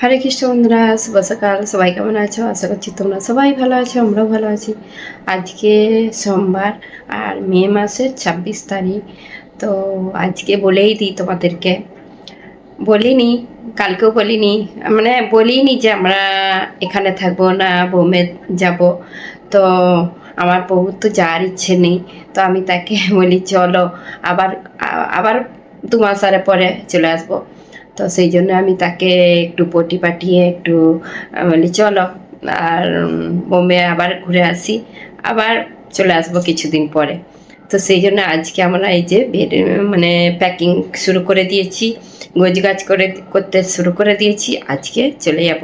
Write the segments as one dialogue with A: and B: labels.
A: হরে কৃষ্ণ বন্ধুরা শুভ সকাল সবাই কেমন আছো? আশা করছি তোমরা সবাই ভালো আছো, আমরাও ভালো আছি। আজকে সোমবার আর মে মাসের ছাব্বিশ তারিখ। তো আজকে বলেই দিই তোমাদেরকে। বলিনি, কালকেও বলিনি মানে বলিনি যে আমরা এখানে থাকব না বোমে যাব। তো আমার বহু তো যাওয়ার ইচ্ছে নেই, তো আমি তাকে বলি, চলো আবার আবার দু মাস আরে পরে চলে আসব। তো সেই জন্য আমি তাকে একটু পটি পাঠিয়ে একটু বলি, চলো। আর বোম্বে আবার ঘুরে আসি। আবার চলে আসব কিছুদিন পরে। তো সেই জন্য আজকে আমরা এই যে মানে প্যাকিং শুরু করে দিয়েছি গোছ গাছ করে, করতে শুরু করে দিয়েছি, আজকে চলে যাব।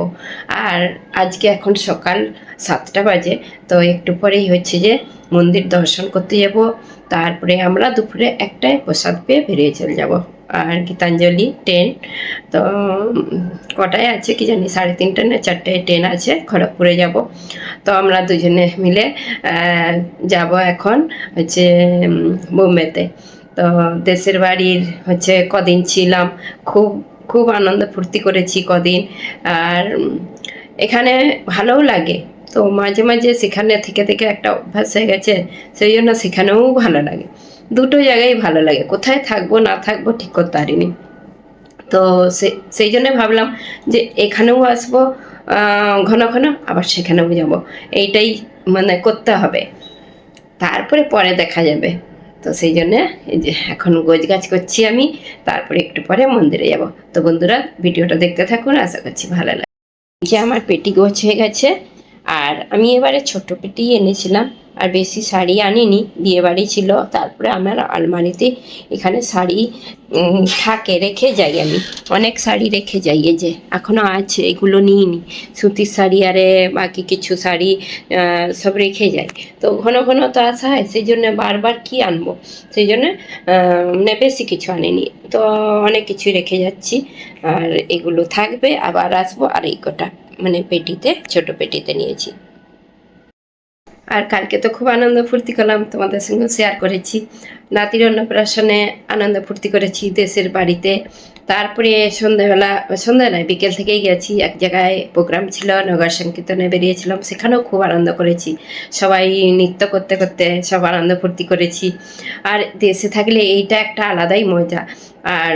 A: আর আজকে এখন সকাল সাতটা বাজে, তো একটু পরেই হচ্ছে যে মন্দির দর্শন করতে যাব। তারপরে আমরা দুপুরে একটায় প্রসাদ পেয়ে বেরিয়ে চলে যাব। আর গীতাঞ্জলি ট্রেন তো, কটায় আছে কি জানি সাড়ে তিনটে না চারটায় ট্রেন আছে, খড়গপুরে যাব। তো আমরা দুজনে মিলে যাব এখন হচ্ছে বোম্বেতে। তো দেশের বাড়ির হচ্ছে কদিন ছিলাম, খুব খুব আনন্দ ফুর্তি করেছি কদিন। আর এখানে ভালোও লাগে। তো মাঝে মাঝে সেখানে থেকে থেকে একটা অভ্যাস হয়ে গেছে, সেই জন্য সেখানেও ভালো লাগে। দুটো জায়গায় ভালো লাগে। কোথায় থাকব, না থাকব ঠিক করতে পারিনি। তো সেই জন্য ভাবলাম যে এখানেও আসব ঘন ঘন আবার সেখানেও যাব। এইটাই মানে করতে হবে। তারপরে পরে দেখা যাবে। তো সেই জন্যে যে এখন গোছ গাছ করছি আমি, তারপরে একটু পরে মন্দিরে যাব। তো বন্ধুরা, ভিডিওটা দেখতে থাকুন, আশা করছি ভালো লাগে যে আমার পেটি গোছ হয়ে গেছে, আর আমি এবারে ছোট পেটি এনেছিলাম। আর বেশি শাড়ি আনিনি বিয়ে বাড়ি ছিল। তারপরে আমার আলমারিতে এখানে শাড়ি থাকে, রেখে যাই আমি। অনেক শাড়ি রেখে যাই এই যে এখনও আছে, এগুলো নিইনি। সুতির শাড়ি আরে বাকি কিছু শাড়ি সব রেখে যাই। তো ঘন ঘন তো আসা হয় সেই জন্য বারবার কি আনব? সেই জন্য মানে বেশি কিছু আনিনি। তো অনেক কিছু রেখে যাচ্ছি। আর এগুলো থাকবে, আবার আসব, আর এই কটা মানে পেটিতে, ছোট পেটিতে নিয়েছি। আর কালকে তো খুব আনন্দ ফুর্তি করলাম, তোমাদের সঙ্গে শেয়ার করেছি। নাতির অন্নপ্রাশনে আনন্দ ফুর্তি করেছি দেশের বাড়িতে। তারপরে সন্ধ্যাবেলা সন্ধ্যা নয়, বিকেল থেকেই গেছি। এক জায়গায় প্রোগ্রাম ছিল, নগর সংকীর্তনে বেরিয়েছিলাম, সেখানেও খুব আনন্দ করেছি। সবাই নৃত্য করতে করতে সব আনন্দ ফুর্তি করেছি। আর দেশে থাকলে এইটা একটা আলাদাই মজা। আর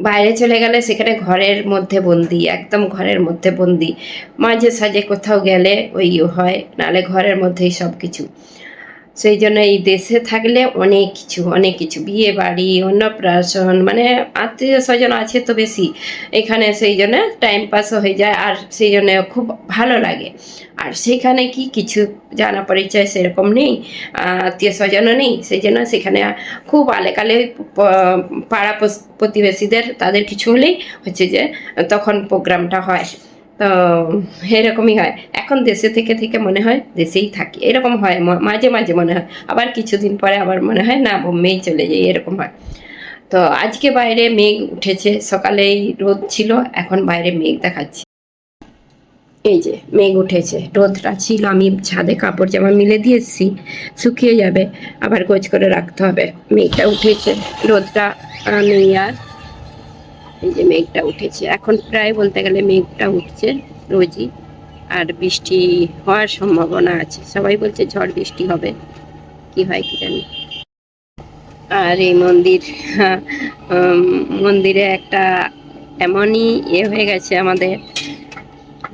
A: বাইরে চলে গেলে সেখানে ঘরের মধ্যে বন্দি, একদম ঘরের মধ্যে বন্দি। মাঝে সাঝে কোথাও গেলে ওই হয়, নালে ঘরের মধ্যেই সব কিছু সেই জন্য এই দেশে থাকলে অনেক কিছু অনেক কিছু। বিয়ে বাড়ি, অন্নপ্রাশন মানে আত্মীয় স্বজন আছে তো বেশি। এখানে সেই জন্য টাইম পাসও হয়ে যায় আর সেই জন্য খুব ভালো লাগে। আর সেখানে কি কিছু জানা পরিচয় সেরকম নেই, আত্মীয় স্বজনও নেই, সেই জন্য সেখানে খুব আলেকালে পাড়া প্রতিবেশীদের, তাদের কিছু হলেই হচ্ছে যে তখন প্রোগ্রামটা হয়। তো এরকমই হয়। এখন দেশে থেকে থেকে মনে হয় দেশেই থাকি। এরকম হয় মাঝে মাঝে মনে হয়। আবার কিছুদিন পরে আবার মনে হয়, না বোম্বেই চলে যাই। এরকম হয়। তো আজকে বাইরে মেঘ উঠেছে। সকালেই রোদ ছিল, এখন বাইরে মেঘ দেখাচ্ছে। এই যে, মেঘ উঠেছে। রোদটা ছিল, আমি ছাদে কাপড় জামা মিলে দিয়ে এসেছি। শুকিয়ে যাবে। আবার গোছ করে রাখতে হবে। মেঘটা উঠেছে। রোদটা নেই আর। এই যে মেঘটা উঠেছে। এখন প্রায় বলতে গেলে মেঘটা উঠছে রোজই, আর বৃষ্টি হওয়ার সম্ভাবনা আছে। সবাই বলছে ঝড় বৃষ্টি হবে, কি হয় কি জানি। আর এই মন্দির মন্দিরে একটা এমনই ইয়ে হয়ে গেছে আমাদের,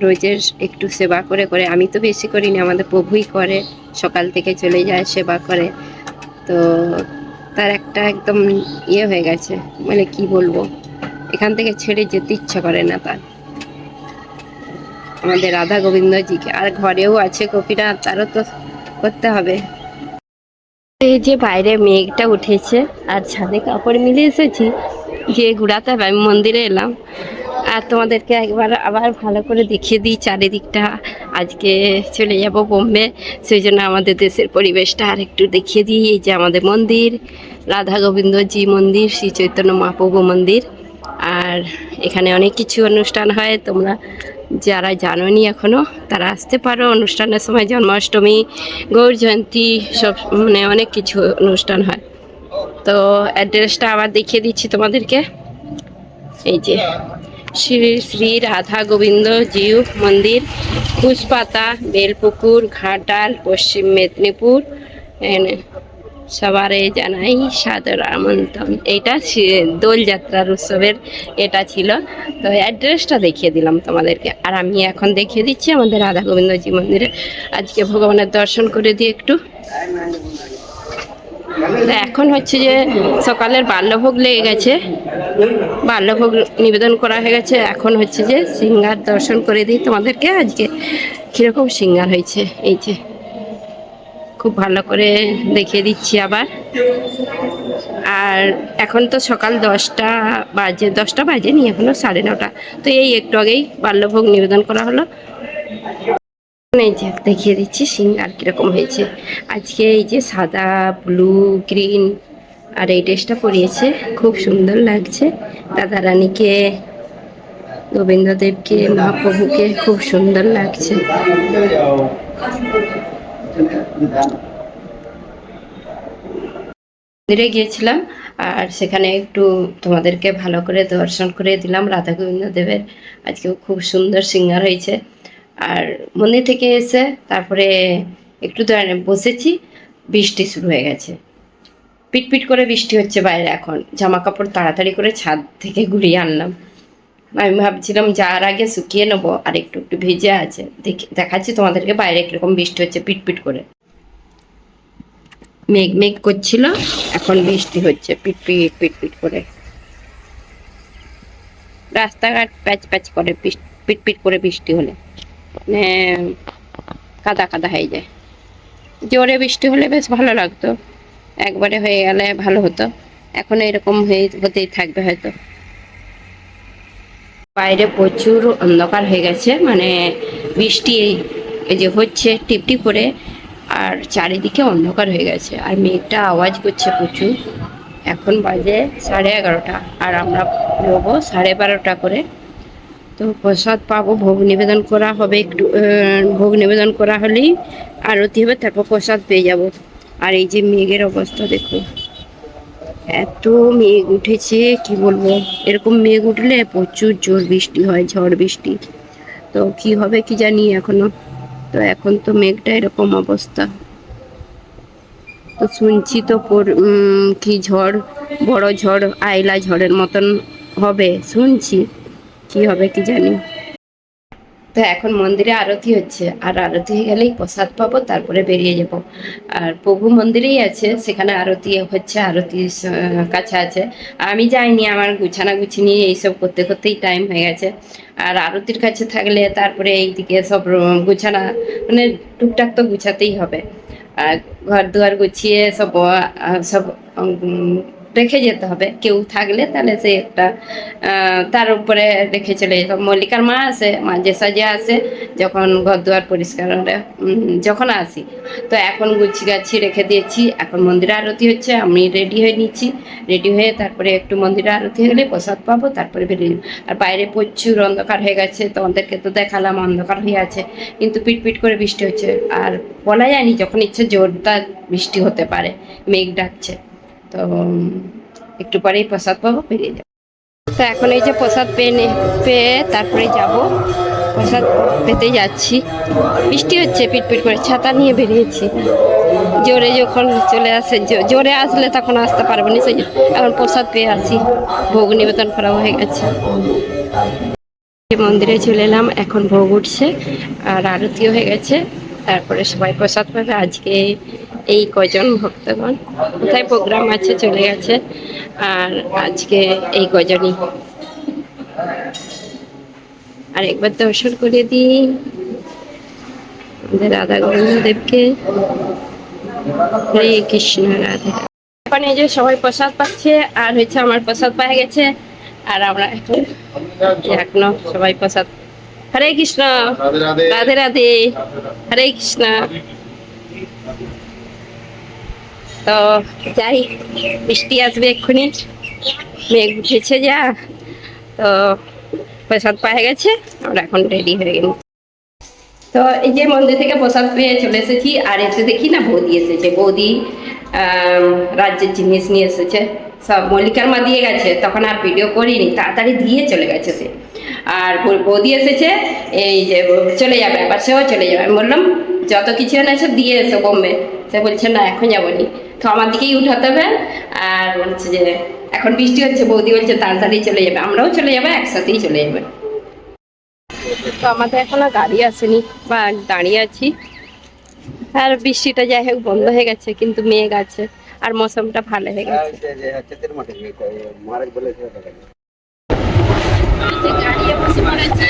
A: রোজের একটু সেবা করে করে। আমি তো বেশি করিনি, আমাদের প্রভুই করে, সকাল থেকে চলে যায়, সেবা করে। তো তার একটা একদম ইয়ে হয়ে গেছে মানে কি বলব? এখান থেকে ছেড়ে যেতে ইচ্ছা করে না তার। আমাদের রাধা গোবিন্দজিকে, আর ঘরেও আছে কপিরা তারও তো করতে হবে। এই যে বাইরে মেঘটা উঠেছে, আর ছাদে কাপড় মিলে এসেছি যে ঘুরাতে হবে, আমি মন্দিরে এলাম। আর তোমাদেরকে একবার আবার ভালো করে দেখিয়ে দিই চারিদিকটা। আজকে চলে যাব বোম্বে, সেই জন্য আমাদের দেশের পরিবেশটা আর একটু দেখিয়ে দিই। এই যে আমাদের মন্দির, রাধা গোবিন্দজি মন্দির, শ্রী চৈতন্য মহাপ্রভু মন্দির। আর এখানে অনেক কিছু অনুষ্ঠান হয়। তোমরা যারা জানোনি এখনও তারা আসতে পারো। অনুষ্ঠানের সময় জন্মাষ্টমী, গৌর জয়ন্তী, সব মানে অনেক কিছু অনুষ্ঠান হয়। তো অ্যাড্রেসটা আবার দেখিয়ে দিচ্ছি তোমাদেরকে। এই যে শ্রী শ্রী রাধা গোবিন্দ জিউ মন্দির, পুষ্পাতা, বেলপুকুর, ঘাটাল, পশ্চিম মেদিনীপুর সবারে জানাই সাদর আমন্ত্রণ। এটা দোলযাত্রার উৎসবের এটা ছিল। তো অ্যাড্রেসটা দেখিয়ে দিলাম তোমাদেরকে। আর আমি এখন দেখিয়ে দিচ্ছি আমাদের রাধা গোবিন্দজি মন্দিরে। আজকে ভগবানের দর্শন করে দিই একটু। এখন হচ্ছে যে সকালের বাল্যভোগ লেগে গেছে। বাল্যভোগ নিবেদন করা হয়ে গেছে। এখন হচ্ছে যে সিঙ্গার দর্শন করে দিই তোমাদেরকে। আজকে কীরকম সিঙ্গার হয়েছে, এই যে। খুব ভালো করে দেখিয়ে দিচ্ছি আবার। আর এখন তো সকাল দশটা বাজে, দশটা বাজেনি এখনও সাড়ে নটা। তো এই একটু আগেই বাল্যভোগ নিবেদন করা হলো। এই যে দেখিয়ে দিচ্ছি সিঙ্গার কীরকম হয়েছে। আজকে এই যে সাদা, ব্লু, গ্রিন, আর এই ড্রেসটা পরিয়েছে। খুব সুন্দর লাগছে। রাধা রানীকে, গোবিন্দদেবকে, মহাপ্রভুকে খুব সুন্দর লাগছে। মন্দিরে গিয়েছিলাম, আর সেখানে একটু তোমাদেরকে ভালো করে দর্শন করে দিলাম। রাধা গোবিন্দ দেবের আজকে খুব সুন্দর সিঙ্গার হয়েছে। আর মন্দির থেকে এসে তারপরে একটু বসেছি, বৃষ্টি শুরু হয়ে গেছে। পিটপিট করে বৃষ্টি হচ্ছে বাইরে এখন। জামা কাপড় তাড়াতাড়ি করে ছাদ থেকে ঘুরিয়ে আনলাম। আমি ভাবছিলাম যাওয়ার আগে শুকিয়ে নেব, আর একটু একটু ভেজে আছে। দেখি দেখাচ্ছি তোমাদেরকে বাইরে কীরকম বৃষ্টি হচ্ছে পিটপিট করে। মেঘ মেঘ করছিল, এখন বৃষ্টি হচ্ছে পিটপিট পিটপিট করে। রাস্তাঘাট প্যাচ প্যাচ করে পিটপিট করে বৃষ্টি হলে। মানে কাদা কাদা হয়ে যায়। জোরে বৃষ্টি হলে বেশ ভালো লাগতো। একবারে হয়ে গেলে ভালো হতো। এখন এরকম হয়ে, হতেই থাকবে হয়তো। বাইরে প্রচুর অন্ধকার হয়ে গেছে মানে বৃষ্টি এই যে হচ্ছে, টিপটিপ করে। আর চারিদিকে অন্ধকার হয়ে গেছে। আর মেঘটা আওয়াজ করছে প্রচুর। এখন বাজে সাড়ে এগারোটা। আর আমরা বেরোবো সাড়ে বারোটা করে। তো প্রসাদ পাবো, ভোগ নিবেদন করা হবে একটু ভোগ নিবেদন করা হলেই আরতি হবে, তারপর প্রসাদ পেয়ে যাব। আর এই যে মেঘের অবস্থা, দেখো। এত মেঘ উঠেছে, কি বলব? এরকম মেঘ উঠলে প্রচুর জোর বৃষ্টি হয়, ঝড় বৃষ্টি। তো কি হবে কি জানি এখনও। তো এখন তো মেঘটা এরকম অবস্থা। তো শুনছি তো কি ঝড়, বড় ঝড়, আইলা ঝড়ের মতন হবে। শুনছি। কি হবে কি জানি। তো এখন মন্দিরে আরতি হচ্ছে। আর আরতি হয়ে গেলেই প্রসাদ পাবো, তারপরে বেরিয়ে যাব। আর প্রভু মন্দিরেই আছে, সেখানে আরতি হচ্ছে, আরতি কাছে আছে। আমি যাইনি, আমার গুছানা গুছি নিয়ে এইসব করতে করতেই টাইম হয়ে গেছে। আর আরতির কাছে থাকলে তারপরে এইদিকে সব গুছানা মানে টুকটাক তো গুছাতেই হবে। আর ঘর দুয়ার গুছিয়ে সব সব রেখে যেতে হবে। কেউ থাকলে তাহলে সে একটা তার উপরে রেখে চলে যেত মল্লিকার মা আসে মাঝে সাজে আসে যখন ঘর দুয়ার পরিষ্কার যখন আসি। তো এখন গুছি গাছি রেখে দিয়েছি, এখন মন্দিরে আরতি হচ্ছে, আমি রেডি হয়ে নিচ্ছি। রেডি হয়ে তারপরে একটু মন্দিরে আরতি গেলে প্রসাদ পাবো, তারপরে বেরিয়ে। আর বাইরে প্রচুর অন্ধকার হয়ে গেছে তোমাদেরকে তো দেখালাম, অন্ধকার হয়ে আছে। কিন্তু পিটপিট করে বৃষ্টি হচ্ছে। আর বলা যায়নি যখন ইচ্ছে জোরদার বৃষ্টি হতে পারে, মেঘ ডাকছে। তো একটু পরেই প্রসাদ পাবো, বেরিয়ে যাব। তো এখন এই যে প্রসাদ পেয়ে পেয়ে তারপরে যাব। প্রসাদ পেতে যাচ্ছি। বৃষ্টি হচ্ছে, পিটপিট করে ছাতা নিয়ে বেরিয়েছি। জোরে যখন চলে আসে জোরে আসলে তখন আসতে পারব না, সেই এখন প্রসাদ পেয়ে আসি। ভোগ নিবেদন করা হয়ে গেছে। মন্দিরে চলে এলাম, এখন ভোগ উঠছে, আর আরতিও হয়ে গেছে। তারপরে সবাই প্রসাদ পাবে। আজকে এই কজন ভক্তগণ? কোথায় প্রোগ্রাম আছে চলে গেছে? আর আজকে এই কজনই আর একবার দর্শন করে দিই। আমাদের রাধা গোবিন্দ দেবকে হরে কৃষ্ণ রাধে এখন এই যে সবাই প্রসাদ পাচ্ছে আর হচ্ছে আমার প্রসাদ পাওয়া গেছে আর আমরা এখন এখনও সবাই প্রসাদ। হরে কৃষ্ণ
B: রাধে রাধে।
A: হরে কৃষ্ণ। তো যাই, বৃষ্টি আসবে এক্ষুনি। মেঘ উঠেছে যা। তো প্রসাদ পাওয়া গেছে, আমরা এখন রেডি হয়ে গেছি তো এই যে মন্দির থেকে প্রসাদ পেয়ে চলে এসেছি, আর এসে দেখি না বৌদি এসেছে। বৌদি রাজ্যের জিনিস নিয়ে এসেছে। সব মল্লিকার মা দিয়ে গেছে, তখন আর ভিডিও করিনি, তাড়াতাড়ি দিয়ে চলে গেছে সে। আর বৌদি এসেছে, এই যে চলে যাবে আবার সেও চলে যাবে। আমি বললাম, যত কিছু এনেছো, দিয়ে এসো বোম্বে। সে বলছে, না, এখন যাব নি। তো আমার দিকেই উঠাতে হবে। আর বলছে যে এখন বৃষ্টি হচ্ছে বৌদি বলছে তাড়াতাড়ি চলে যাবে। আমরাও চলে যাব একসাথেই চলে যাবে। তো আমাদের এখনও গাড়ি আসেনি বা দাঁড়িয়ে আছি। আর বৃষ্টিটা যাই হোক বন্ধ হয়ে গেছে কিন্তু মেঘ আছে আর মৌসুমটা ভালো হয়ে গেছে। গাড়ি বসে পড়েছে।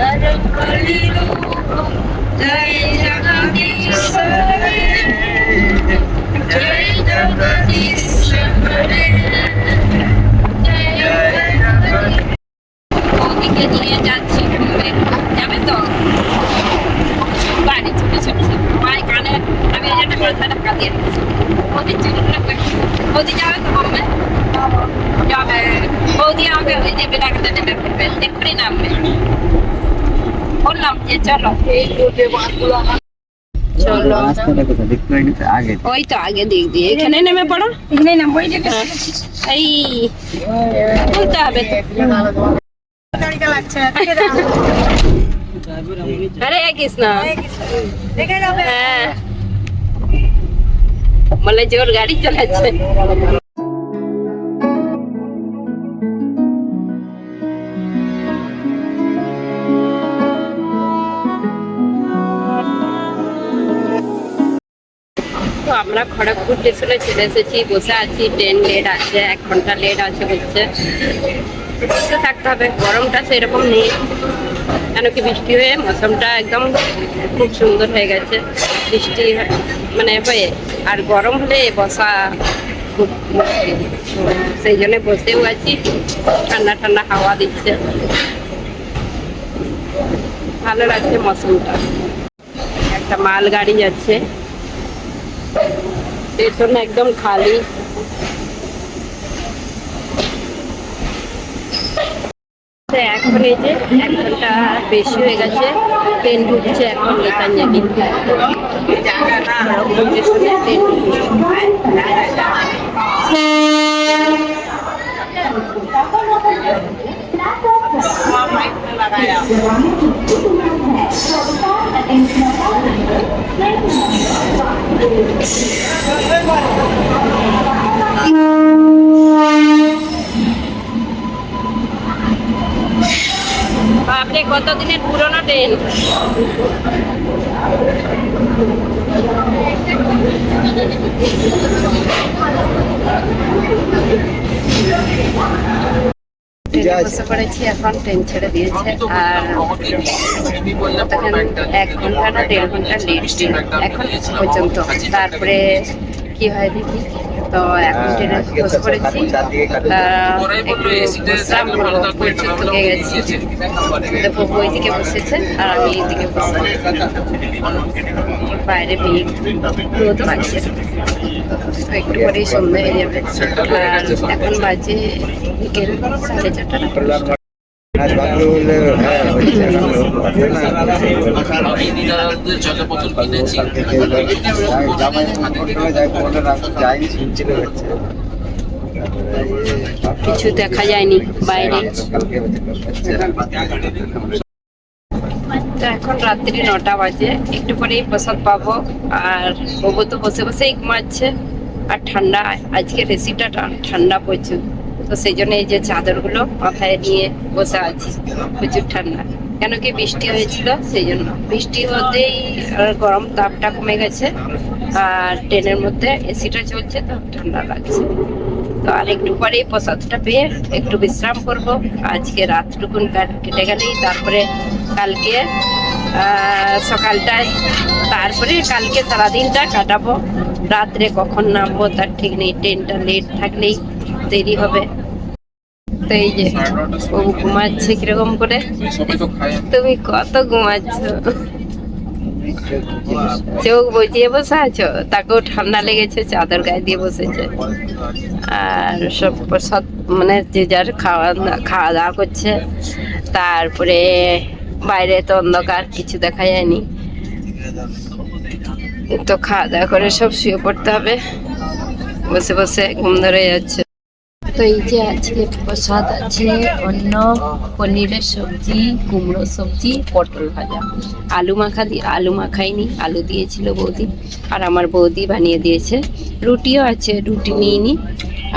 A: আর ওই যে বেড়াতে নেবে ফেলবে এক্ষুনি নামবে। বললাম যে চলো। চলো।
B: আগে।
A: ওই তো আগে দিক দিয়ে। এখানে নেমে পড়ো।
C: এখানেই নামবো এই যে
A: হ্যাঁ। তুলতে হবে তো।
C: গাড়িটা লাগছে। দেখে দাও।
A: আরে কৃষ্ণ।
C: দেখে
A: হ্যাঁ। বলে জোর গাড়ি চালাচ্ছে। আমরা খড়গপুর স্টেশনে চলে এসেছি, বসে আছি ট্রেন লেট আছে, এক ঘণ্টা লেট আছে হচ্ছে। বসে থাকতে হবে, গরমটা সেরকম নেই। কেন কি বৃষ্টি হয়ে মৌসুমটা একদম খুব সুন্দর হয়ে গেছে। বৃষ্টি মানে হয়ে, আর গরম হলে বসা খুব মুশকিল। সেই জন্য বসেও আছি, ঠান্ডা ঠান্ডা হাওয়া দিচ্ছে। ভালো লাগছে মৌসুমটা। একটা মাল গাড়ি যাচ্ছে। স্টেশন একদম খালি। এখন এই যে এক ঘণ্টা বেশি হয়ে গেছে ট্রেন ঢুকছে এখন গীতাঞ্জলি স্টেশনে ট্রেন ঢুকছে বাপরে কত দিনের পুরনো ট্রেন? ট্রেনে বসে পড়েছি এখন ট্রেন ছেড়ে দিয়েছে। আর এক ঘণ্টা না দেড় ঘণ্টা লেট ট্রেন এখন পর্যন্ত। তারপরে কি হয় দেখি? তো এখন ট্রেনে বসে পড়েছি। আহ, একটু বিশ্রাম করব থেকে গেছি। দেখো ওইদিকে বসেছে আর আমি এইদিকে বসে বাইরে মেঘ রোদ লাগছে তো একটু পরেই সন্ধ্যা হয়ে যাবে। আর এখন বাজে বিকেল সাড়ে চারটা কিছু দেখা যায়নি বাইরে। রাত্রি নটা বাজে। একটু পরেই প্রসাদ পাবো আর বাবু তো বসে বসেই ঘুমাচ্ছে। আর ঠান্ডা, আজকে রেসিটা ঠান্ডা প্রচুর। তো সেই জন্য এই যে চাদরগুলো মাথায় নিয়ে বসে আছি। প্রচুর ঠান্ডা। কেন কি বৃষ্টি হয়েছিল? সেই জন্য। বৃষ্টি হতেই গরম তাপটা কমে গেছে। আর ট্রেনের মধ্যে এসিটা চলছে তো ঠান্ডা লাগছে। তো আর একটু পরেই প্রসাদটা পেয়ে একটু বিশ্রাম করব। আজকে রাতটুকুন কাট- গেলেই তারপরে কালকে সকালটায়। তারপরে কালকে সারাদিনটা কাটাবো। রাত্রে কখন নামবো তার ঠিক নেই, ট্রেনটা লেট থাকলেই দেরি হবে। তো এই যে, ও ঘুমাচ্ছে কীরকম করে? তুমি কত ঘুমাচ্ছ? চোখ বুজিয়ে বসে আছো? তাকেও ঠান্ডা লেগেছে, চাদর গায়ে দিয়ে বসেছে। আর সব সব মানে যে যার খাওয়া খাওয়া দাওয়া করছে। তারপরে বাইরে তো অন্ধকার কিছু দেখা যায়নি। তো খাওয়া দাওয়া করে সব শুয়ে পড়তে হবে। বসে বসে ঘুম ধরে যাচ্ছে। তো এই যে আজকে প্রসাদ আছে অন্য পনিরের সবজি কুমড়ো সবজি পটল ভাজা। আলু মাখা দিয়ে আলু মাখাইনি আলু দিয়েছিল বৌদি। আর আমার বৌদি বানিয়ে দিয়েছে। রুটিও আছে রুটি নিইনি।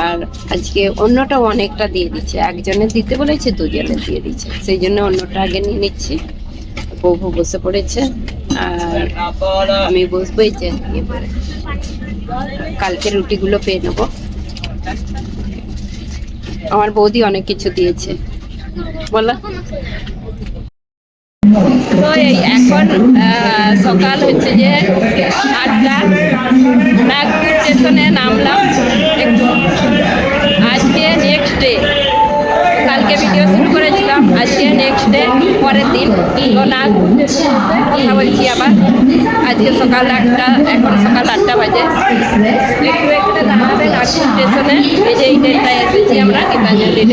A: আর আজকে অন্যটা অনেকটা দিয়ে দিচ্ছে। একজনের দিতে বলেছে দুজনের দিয়ে দিচ্ছে। সেই জন্য অন্যটা আগে নিয়ে নিচ্ছি। বউ বসে পড়েছে। আর আমি বসবো এই যে কালকে রুটিগুলো পেয়ে নেব। আমার বৌদি অনেক কিছু দিয়েছে। বলো। তো এই এখন সকাল হচ্ছে যে আটটা। নাগপুর স্টেশনে নামলাম একটু। আজকে নেক্সট ডে কালকে ভিডিও শুরু করেছিলাম, আজকে নেক্সট ডে পরের দিন। তো নাগপুর কথা বলছি আবার। আজকে সকাল আটটা, এখন সকাল আটটা বাজে। একটু এখানে দাঁড়াবে নাগপুর স্টেশনে এই যে এই ট্রেনটায় এসেছি আমরা গীতাঞ্জলি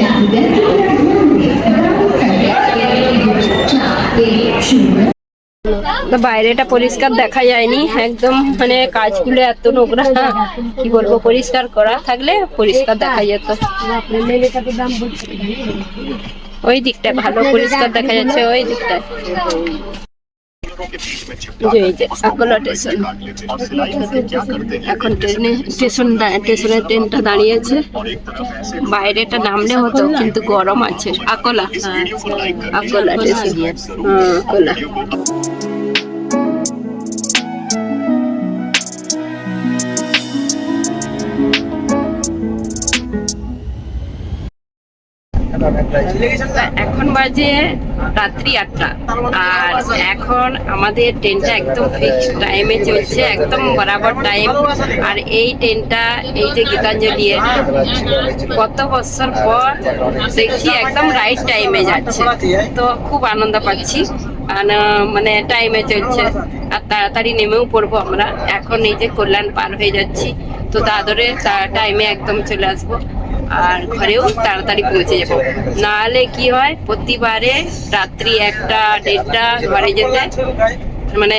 A: বাইরেটা পরিষ্কার দেখা যায়নি। একদম মানে কাজগুলো এত নোংরা, কি বলব, পরিষ্কার করা থাকলে পরিষ্কার দেখা যেত। ওই দিকটা ভালো পরিষ্কার দেখা যাচ্ছে, ওই দিকটা যে আকোলা স্টেশন এখন ট্রেনে স্টেশন স্টেশনে ট্রেনটা দাঁড়িয়েছে। বাইরেটা নামলে হতো, কিন্তু গরম আছে। আকোলা আকোলা স্টেশন আকোলা এখন বাজে রাত্রি আটটা। আর এখন আমাদের ট্রেনটা একদম ফিক্স টাইমে চলছে, একদম বরাবর টাইম আর এই ট্রেনটা এই যে গীতাঞ্জলি কত বছর পর দেখছি একদম রাইট টাইমে যাচ্ছে। তো খুব আনন্দ পাচ্ছি। মানে টাইমে চলছে। আর তাড়াতাড়ি নেমেও পড়ব আমরা। এখন এই যে কল্যাণ পার হয়ে যাচ্ছি। তো দাদরে টাইমে একদম চলে আসব। আর ঘরেও তাড়াতাড়ি পৌঁছে যাব। নাহলে কি হয়, প্রতিবারে রাত্রি একটা, দেড়টা ঘরে যেতে মানে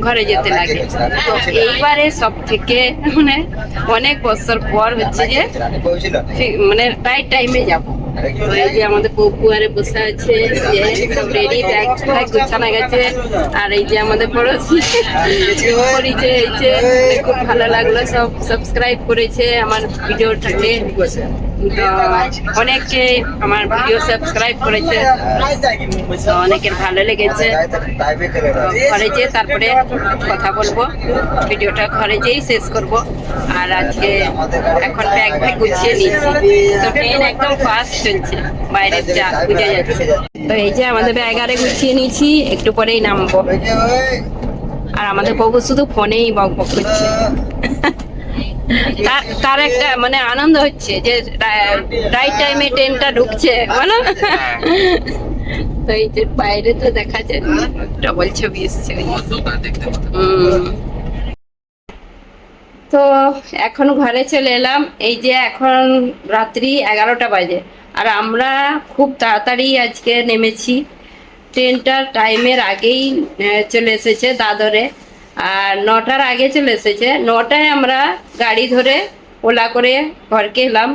A: ঘরে যেতে লাগে। তো এইবারে সব থেকে মানে অনেক বছর পর হচ্ছে যে মানে রাইট টাইমে যাব। এই যে আমাদের পপুয়ারে বসে আছে, যে সব রেডি ব্যাগ গোছানো গেছে। আর এই যে আমাদের পড়োশি, পরিচয় খুব ভালো লাগল, সব সাবস্ক্রাইব করেছে আমার ভিডিওটাকে। অনেকে আমার ভিডিও সাবস্ক্রাইব করেছে অনেকের ভালো লেগেছে। ঘরে যেয়ে তারপরে কথা বলব, ভিডিওটা ঘরে যেয়েই শেষ করব। আর আজকে এখন ব্যাগ ব্যাগ গুছিয়ে নিয়েছি। তো ট্রেন একদম ফাস্ট চলছে বাইরে যা বুঝে যাচ্ছে। তো এই যে আমাদের ব্যাগ আরে গুছিয়ে নিয়েছি, একটু পরেই নামবো। আর আমাদের বাবু শুধু ফোনেই বক বক করছে। তার একটা মানে আনন্দ হচ্ছে যে রাইট টাইমে ট্রেনটা ঢুকছে বলো? তো এই যে বাইরে তো দেখা যায় ডবল ছবি এসছে। তো এখন ঘরে চলে এলাম এই যে এখন রাত্রি এগারোটা বাজে আর আমরা খুব তাড়াতাড়ি আজকে নেমেছি। ট্রেনটা টাইমের আগেই চলে এসেছে দাদরে। আর নটার আগে চলে এসেছে। নটায় আমরা গাড়ি ধরে ওলা করে ঘরকে এলাম।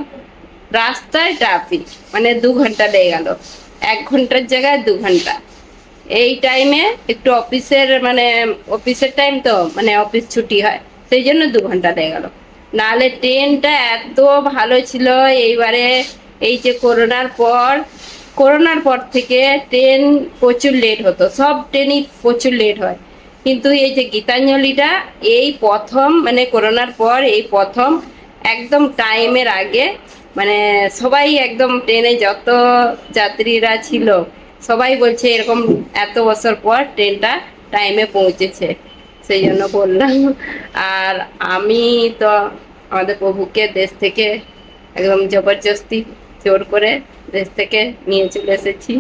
A: রাস্তায় ট্রাফিক মানে দু ঘণ্টা লেগে গেল। এক ঘণ্টার জায়গায় দু ঘণ্টা। এই টাইমে একটু অফিসের মানে অফিসের টাইম তো মানে অফিস ছুটি হয়। সেই জন্য দু ঘণ্টা লেগে গেল। নাহলে ট্রেনটা এত ভালো ছিল, এইবারে এই যে করোনার পর করোনার পর থেকে ট্রেন প্রচুর লেট হতো। সব ট্রেনই প্রচুর লেট হয়। কিন্তু এই যে গীতাঞ্জলিটা, এই প্রথম মানে করোনার পর এই প্রথম, একদম টাইমের আগে মানে সবাই একদম ট্রেনে যত যাত্রীরা ছিল, সবাই বলছে এরকম এত বছর পর ট্রেনটা টাইমে পৌঁছেছে। সেই জন্য বললাম, আর আমি তো আমাদের প্রভুকে দেশ থেকে একদম জবরদস্তি জোর করে দেশ থেকে নিয়ে চলে এসেছি।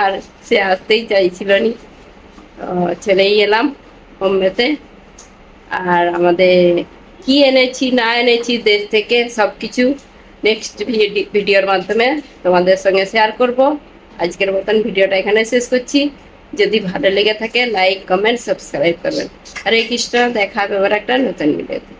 A: আর সে আসতেই চাইছিল নি। চলেই এলাম বোম্বেতে। আর আমাদের কি এনেছি, না এনেছি, দেশ থেকে সব কিছু নেক্সট ভিডিওর মাধ্যমে তোমাদের সঙ্গে শেয়ার করব। আজকের মতন ভিডিওটা এখানে শেষ করছি। যদি ভালো লেগে থাকে লাইক কমেন্ট সাবস্ক্রাইব করবেন। হরে কৃষ্ণ, দেখা হবে একটা নতুন ভিডিওতে।